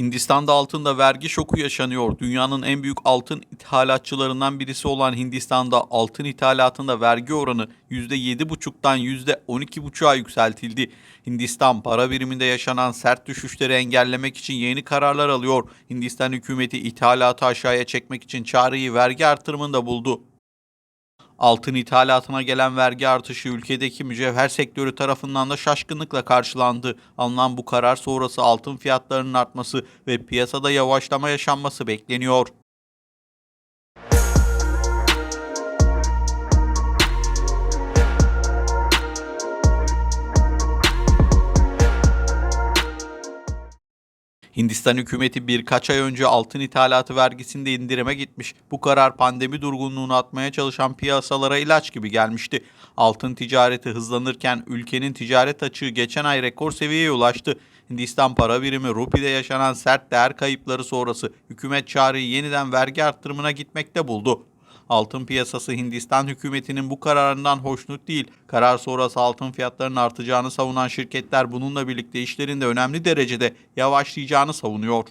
Hindistan'da altında vergi şoku yaşanıyor. Dünyanın en büyük altın ithalatçılarından birisi olan Hindistan'da altın ithalatında vergi oranı %7,5'tan %12,5'a yükseltildi. Hindistan para biriminde yaşanan sert düşüşleri engellemek için yeni kararlar alıyor. Hindistan hükümeti ithalatı aşağıya çekmek için çareyi vergi artırımında buldu. Altın ithalatına gelen vergi artışı ülkedeki mücevher sektörü tarafından da şaşkınlıkla karşılandı. Alınan bu karar sonrası altın fiyatlarının artması ve piyasada yavaşlama yaşanması bekleniyor. Hindistan hükümeti birkaç ay önce altın ithalatı vergisinde indirime gitmiş. Bu karar pandemi durgunluğunu atmaya çalışan piyasalara ilaç gibi gelmişti. Altın ticareti hızlanırken ülkenin ticaret açığı geçen ay rekor seviyeye ulaştı. Hindistan para birimi rupide yaşanan sert değer kayıpları sonrası hükümet çağrıyı yeniden vergi arttırımına gitmekte buldu. Altın piyasası Hindistan hükümetinin bu kararından hoşnut değil. Karar sonrası altın fiyatlarının artacağını savunan şirketler bununla birlikte işlerinde önemli derecede yavaşlayacağını savunuyor.